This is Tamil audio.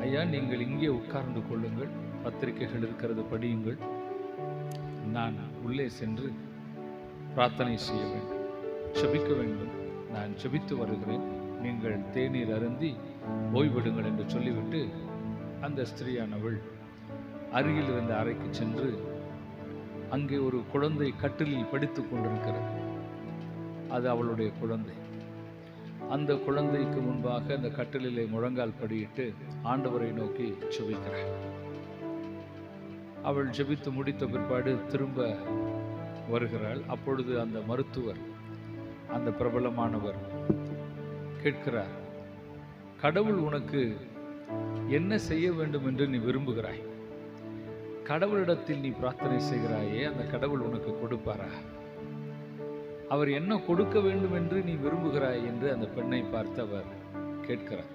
ஐயா நீங்கள் இங்கே உட்கார்ந்து கொள்ளுங்கள். பத்திரிகைகள் இருக்கிறது படியுங்கள். நான் உள்ளே சென்று பிரார்த்தனை செய்ய வேண்டும். செபிக்க வேண்டும். நான் செபித்து வருகிறேன். நீங்கள் தேநீர் அருந்தி ஓய்விடுங்கள் என்று சொல்லிவிட்டு அந்த ஸ்திரீயானவள் அருகில் இருந்த அறைக்கு சென்று அங்கே ஒரு குழந்தை கட்டிலில் படித்துக் கொண்டிருக்கிறது. அது அவளுடைய குழந்தை. அந்த குழந்தைக்கு முன்பாக அந்த கட்டிலே முழங்கால் படியிட்டு ஆண்டவரை நோக்கி ஜெபிக்கிறாள் அவள் ஜெபித்து முடித்த பிற்பாடு திரும்ப வருகிறாள். அப்பொழுது அந்த மருத்துவர் அந்த பிரபலமானவர் கேட்கிறார் கடவுள் உனக்கு என்ன செய்ய வேண்டும் என்று நீ விரும்புகிறாய்? கடவுளிடத்தில் நீ பிரார்த்தனை செய்கிறாயே அந்த கடவுள் உனக்கு கொடுப்பாரா? அவர் என்ன கொடுக்க வேண்டும் என்று நீ விரும்புகிறாய் என்று அந்த பெண்ணை பார்த்து அவர் கேட்கிறார்.